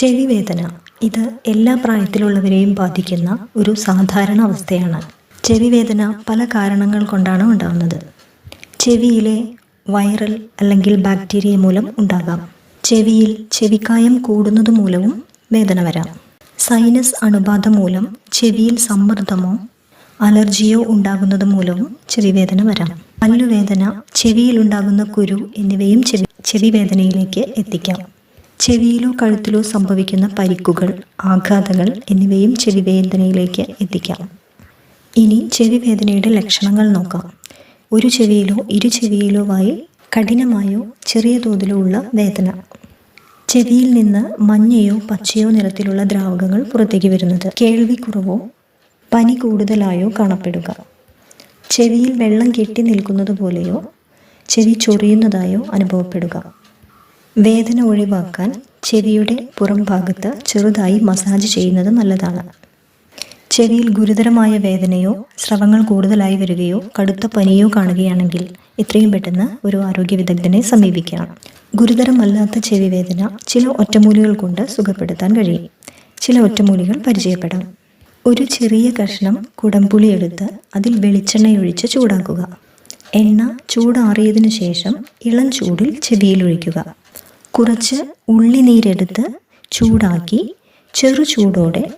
ചെവി വേദന ഇത് എല്ലാ പ്രായത്തിലുള്ളവരെയും ബാധിക്കുന്ന ഒരു സാധാരണ അവസ്ഥയാണ്. ചെവിവേദന പല കാരണങ്ങൾ കൊണ്ടാണ് ഉണ്ടാകുന്നത് ചെവിയിലെ വൈറൽ അല്ലെങ്കിൽ ബാക്ടീരിയ മൂലം ഉണ്ടാകാം. ചെവിയിൽ ചെവിക്കായം കൂടുന്നത് മൂലവും വേദന വരാം. സൈനസ് അണുബാധ മൂലം ചെവിയിൽ സമ്മർദ്ദമോ അലർജിയോ ഉണ്ടാകുന്നത് മൂലവും ചെവിവേദന വരാം. പല്ലുവേദന ചെവിയിൽ ഉണ്ടാകുന്ന കുരു എന്നിവയും ചെവി ചെവി വേദനയിലേക്ക് എത്തിക്കാം. ചെവിയിലോ കഴുത്തിലോ സംഭവിക്കുന്ന പരിക്കുകൾ ആഘാതങ്ങൾ എന്നിവയും ചെവി വേദനയിലേക്ക് എത്തിക്കാം. ഇനി ചെവി വേദനയുടെ ലക്ഷണങ്ങൾ നോക്കാം. ഒരു ചെവിയിലോ ഇരു ചെവിയിലോ ആയി കഠിനമായോ ചെറിയ തോതിലോ ഉള്ള വേദന. ചെവിയിൽ നിന്ന് മഞ്ഞയോ പച്ചയോ നിറത്തിലുള്ള ദ്രാവകങ്ങൾ പുറത്തേക്ക് വരുന്നത്. കേൾവിക്കുറവോ പനി കൂടുതലായോ കാണപ്പെടുക. ചെവിയിൽ വെള്ളം കെട്ടി നിൽക്കുന്നത് പോലെയോ ചെവി ചൊറിയുന്നതായോ അനുഭവപ്പെടുക. വേദന ഒഴിവാക്കാൻ ചെവിയുടെ പുറം ഭാഗത്ത് ചെറുതായി മസാജ് ചെയ്യുന്നത് നല്ലതാണ്. ചെവിയിൽ ഗുരുതരമായ വേദനയോ സ്രവങ്ങൾ കൂടുതലായി വരികയോ കടുത്ത പനിയോ കാണുകയാണെങ്കിൽ എത്രയും പെട്ടെന്ന് ഒരു ആരോഗ്യ വിദഗ്ധനെ സമീപിക്കണം. ഗുരുതരമല്ലാത്ത ചെവി വേദന ചില ഒറ്റമൂലികൾ കൊണ്ട് സുഖപ്പെടുത്താൻ കഴിയും. ചില ഒറ്റമൂലികൾ പരിചയപ്പെടാം. ഒരു ചെറിയ കഷ്ണം കുടംപുളി എടുത്ത് അതിൽ വെളിച്ചെണ്ണയൊഴിച്ച് ചൂടാക്കുക. എണ്ണ ചൂടാറിയതിനു ശേഷം ഇളം ചൂടിൽ ചെവിയിൽ ഒഴിക്കുക. കുറച്ച് ഉള്ളിനീരെടുത്ത് ചൂടാക്കി ചെറു ചൂടോടെ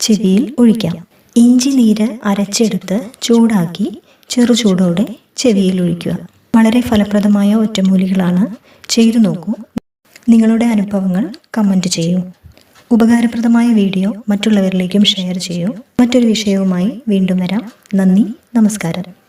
ചെവിയിൽ ഒഴിക്കാം. ഇഞ്ചി നീര് അരച്ചെടുത്ത് ചൂടാക്കി ചെറു ചൂടോടെ ചെവിയിൽ ഒഴിക്കുക. വളരെ ഫലപ്രദമായ ഒറ്റമൂലികളാണ് ചെയ്തു നോക്കൂ. നിങ്ങളുടെ അനുഭവങ്ങൾ കമന്റ് ചെയ്യൂ. ഉപകാരപ്രദമായ വീഡിയോ മറ്റുള്ളവരിലേക്കും ഷെയർ ചെയ്യൂ. മറ്റൊരു വിഷയവുമായി വീണ്ടും വരാം. നന്ദി നമസ്കാരം.